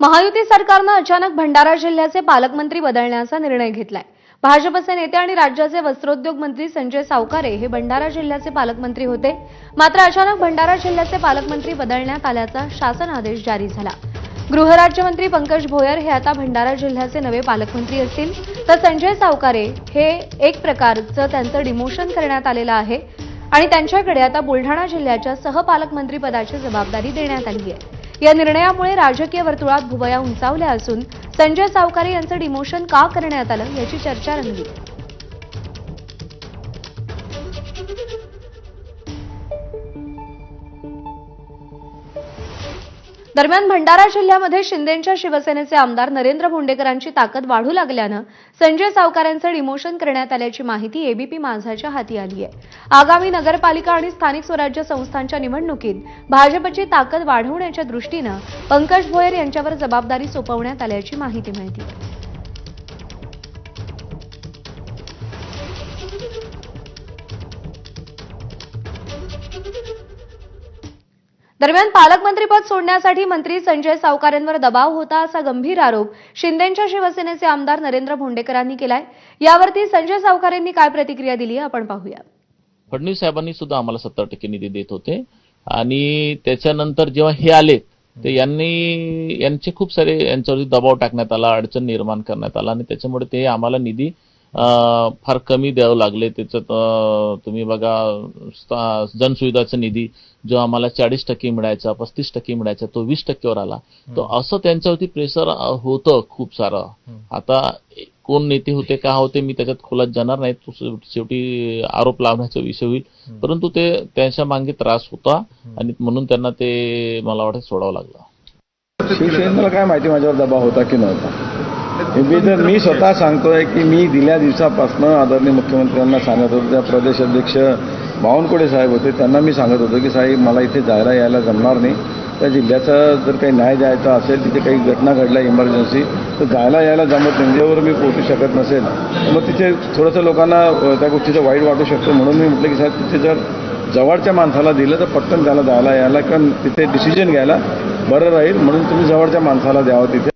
महायुती सरकारनं अचानक भंडारा जिल्ह्याचे पालकमंत्री बदलण्याचा निर्णय घेतलाय. भाजपचे नेते आणि राज्याचे वस्त्रोद्योग मंत्री संजय सावकारे हे भंडारा जिल्ह्याचे पालकमंत्री होते. मात्र अचानक भंडारा जिल्ह्याचे पालकमंत्री बदलण्यात आल्याचा शासन आदेश जारी झाला. गृहराज्यमंत्री पंकज भोयर हे आता भंडारा जिल्ह्याचे नवे पालकमंत्री असतील. तर संजय सावकारे हे एक प्रकारचं त्यांचं डिमोशन करण्यात आलेलं आहे. आणि त्यांच्याकडे आता बुलढाणा जिल्ह्याच्या सहपालकमंत्रीपदाची जबाबदारी देण्यात आली आहे. या निर्णयामुळे राजकीय वर्तुळात भुवया उंचावल्या असून संजय सावकारे यांचं डिमोशन का करण्यात आलं याची चर्चा रंगली. दरम्यान भंडारा जिल्ह्यामध्ये शिंदेच्या शिवसेनेचे आमदार नरेंद्र भोंडेकरांची ताकद वाढू लागल्यानं संजय सावकारांचं डिमोशन करण्यात आल्याची माहिती एबीपी माझाच्या हाती आली आहे. आगामी नगरपालिका आणि स्थानिक स्वराज्य संस्थांच्या निवडणुकीत भाजपची ताकद वाढवण्याच्या दृष्टीनं पंकज भोयर यांच्यावर जबाबदारी सोपवण्यात आल्याची माहिती मिळते. दरम्यान पालकमंत्रीपद सोडण्यासाठी मंत्री संजय सावकारेंवर दबाव होता असा गंभीर आरोप शिंदेच्या शिवसेनेचे आमदार नरेंद्र भोंडेकरांनी केलाय. यावरती संजय सावकारेंनी काय प्रतिक्रिया दिली आपण पाहूया. फडणवीस साहेबांनी सुद्धा आम्हाला सत्तर टक्के निधी देत होते. आणि त्याच्यानंतर जेव्हा हे आले ते यांनी यांचे खूप सारे यांच्यावरती दबाव टाकण्यात आला अडचण निर्माण करण्यात आला. आणि त्याच्यामुळे ते आम्हाला निधी फार कमी द्यावं लागले. त्याच्यात तुम्ही बघा जनसुविधाचा निधी जो आम्हाला चाळीस टक्के मिळायचा पस्तीस टक्के मिळायचा तो वीस टक्केवर आला. तो असं त्यांच्यावरती प्रेशर होतं खूप सारं. आता कोण नेते होते का होते मी त्याच्यात खोलात जाणार नाही. शेवटी आरोप लावण्याचा विषय होईल. परंतु ते त्यांच्या मागे त्रास होता आणि म्हणून त्यांना ते मला वाटतं सोडावं लागलं. शिवसेनेला काय माहिती माझ्यावर दबाव होता की नव्हता? मी तर मी स्वतः सांगतोय की मी दिल्या दिवसापासून आदरणीय मुख्यमंत्र्यांना सांगत होतो त्या प्रदेश अध्यक्ष बावनकुळे साहेब होते त्यांना मी सांगत होतो की साहेब मला इथे जायला यायला जमणार नाही. त्या जिल्ह्याचा जर काही न्याय द्यायचा असेल तिथे काही घटना घडल्या इमर्जन्सी तर जायला यायला जमत नाही. म्हणजे मी पोहोचू शकत नसेल. मग तिथे थोडंसं लोकांना त्या गोष्टीचं वाईट वाटू शकतो म्हणून मी म्हटलं की साहेब तिथे जर जवळच्या माणसाला दिलं तर पटकन त्याला जायला यायला कारण तिथे डिसिजन घ्यायला बरं राहील म्हणून तुम्ही जवळच्या माणसाला द्यावं तिथे.